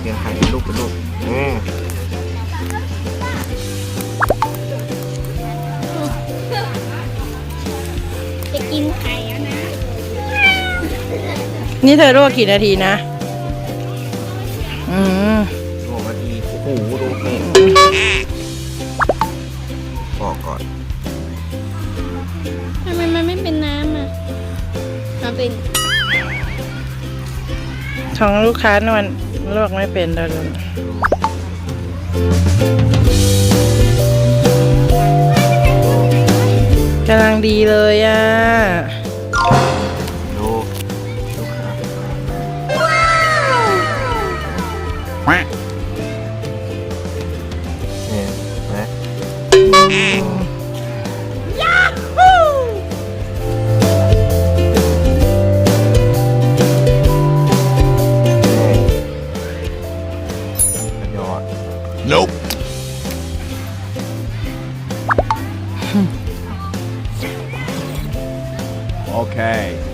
เกียงไข่เป็นลูกเป็นลูกนี่จะกินไข่แล้วนะ นี่เธอลวกกี่นาทีนะ อืมโอ้มาดีโอ้โหดูนี่บอกก่อน ทำไมมันไม่เป็นน้ำอะมันเป็น ของลูกค้านวล ลวกไม่เป็นเลยกำลังดีเลยอะ Nope. Hmm. okay.